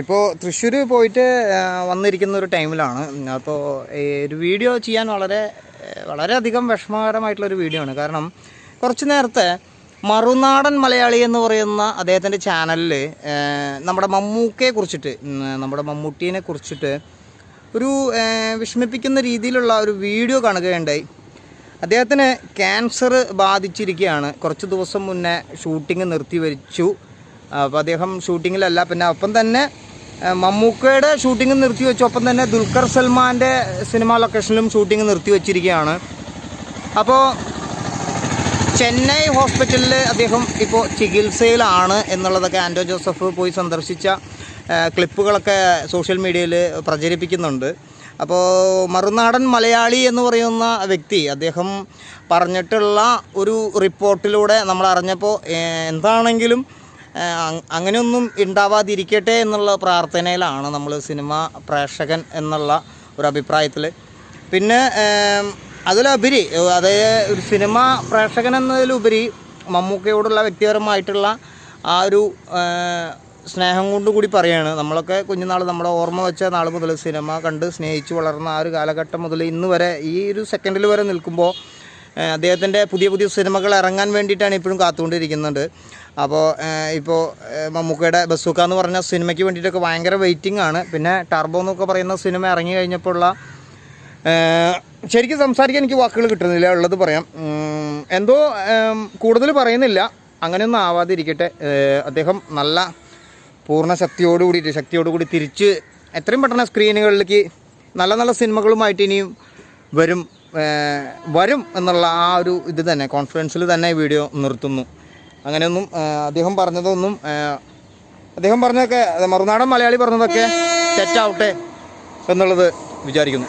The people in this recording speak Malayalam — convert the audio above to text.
ഇപ്പോൾ തൃശ്ശൂർ പോയിട്ട് വന്നിരിക്കുന്ന ഒരു ടൈമിലാണ്. അപ്പോൾ ഒരു വീഡിയോ ചെയ്യാൻ വളരെ വളരെയധികം വിഷമകരമായിട്ടുള്ളൊരു വീഡിയോ ആണ്. കാരണം കുറച്ച് നേരത്തെ മറുനാടൻ മലയാളി എന്ന് പറയുന്ന അദ്ദേഹത്തിന്റെ ചാനലിൽ നമ്മുടെ മമ്മൂക്കയെ കുറിച്ചിട്ട് നമ്മുടെ മമ്മൂട്ടീനെ കുറിച്ചിട്ട് ഒരു വിഷമിപ്പിക്കുന്ന രീതിയിലുള്ള ഒരു വീഡിയോ കാണുകയുണ്ടായി. അദ്ദേഹത്തിന് ക്യാൻസർ ബാധിച്ചിരിക്കുകയാണ്. കുറച്ച് ദിവസം മുന്നേ ഷൂട്ടിംഗ് നിർത്തിവെച്ചു. അപ്പോൾ അദ്ദേഹം ഷൂട്ടിങ്ങിലല്ല പിന്നെ ഒപ്പം തന്നെ മമ്മൂക്കയുടെ ഷൂട്ടിംഗ് നിർത്തിവെച്ചു ഒപ്പം തന്നെ ദുൽഖർ സൽമാന്റെ സിനിമ ലൊക്കേഷനിലും ഷൂട്ടിംഗ് നിർത്തി വെച്ചിരിക്കുകയാണ്. അപ്പോൾ ചെന്നൈ ഹോസ്പിറ്റലിൽ അദ്ദേഹം ഇപ്പോൾ ചികിത്സയിലാണ് എന്നുള്ളതൊക്കെ ആന്റോ ജോസഫ് പോയി സന്ദർശിച്ച ക്ലിപ്പുകളൊക്കെ സോഷ്യൽ മീഡിയയിൽ പ്രചരിപ്പിക്കുന്നുണ്ട്. അപ്പോൾ മറുനാടൻ മലയാളി എന്ന് പറയുന്ന വ്യക്തി അദ്ദേഹം പറഞ്ഞിട്ടുള്ള ഒരു റിപ്പോർട്ടിലൂടെ നമ്മൾ അറിഞ്ഞപ്പോൾ എന്താണെങ്കിലും അങ്ങനെയൊന്നും ഉണ്ടാവാതിരിക്കട്ടെ എന്നുള്ള പ്രാർത്ഥനയിലാണ് നമ്മൾ സിനിമ പ്രേക്ഷകൻ എന്നുള്ള ഒരു അഭിപ്രായത്തിൽ പിന്നെ അതിലുപരി അതായത് ഒരു സിനിമ പ്രേക്ഷകൻ എന്നതിലുപരി മമ്മൂക്കയോടുള്ള വ്യക്തിപരമായിട്ടുള്ള ആ ഒരു സ്നേഹം കൊണ്ട് കൂടി പറയാണ്. നമ്മളൊക്കെ കുഞ്ഞുനാൾ നമ്മുടെ ഓർമ്മ വെച്ച നാൾ മുതൽ സിനിമ കണ്ട് സ്നേഹിച്ച് വളർന്ന ആ ഒരു കാലഘട്ടം മുതൽ ഇന്ന് വരെ ഈ ഒരു സെക്കൻഡിൽ വരെ നിൽക്കുമ്പോൾ അദ്ദേഹത്തിന്റെ പുതിയ പുതിയ സിനിമകൾ ഇറങ്ങാൻ വേണ്ടിയിട്ടാണ് ഇപ്പോഴും കാത്തുകൊണ്ടിരിക്കുന്നുണ്ട് അപ്പോൾ ഇപ്പോൾ മമ്മൂക്കയുടെ ബസൂക്ക എന്ന് പറഞ്ഞ സിനിമയ്ക്ക് വേണ്ടിയിട്ടൊക്കെ ഭയങ്കര വെയിറ്റിംഗ് ആണ്. പിന്നെ ടർബോ എന്നൊക്കെ പറയുന്ന സിനിമ ഇറങ്ങി കഴിഞ്ഞപ്പോഴുള്ള ശരിക്കും സംസാരിക്കാൻ എനിക്ക് വാക്കുകൾ കിട്ടുന്നില്ല ഉള്ളത് പറയാം. എന്തോ കൂടുതൽ പറയുന്നില്ല. അങ്ങനെയൊന്നും ആവാതിരിക്കട്ടെ. അദ്ദേഹം നല്ല പൂർണ ശക്തിയോട് കൂടിയിട്ട് ശക്തിയോട് കൂടി തിരിച്ച് എത്രയും പെട്ടെന്ന് സ്ക്രീനുകളിലേക്ക് നല്ല നല്ല സിനിമകളുമായിട്ട് ഇനിയും വരും. വരും എന്നുള്ള ആ ഒരു ഇത് തന്നെ കോൺഫിഡൻസിൽ തന്നെ ഈ വീഡിയോ നിർത്തുന്നു. അങ്ങനെയൊന്നും അദ്ദേഹം പറഞ്ഞതൊന്നും അദ്ദേഹം പറഞ്ഞതൊക്കെ മറുനാടൻ മലയാളി പറഞ്ഞതൊക്കെ തെറ്റാവട്ടെ എന്നുള്ളത് വിചാരിക്കുന്നു.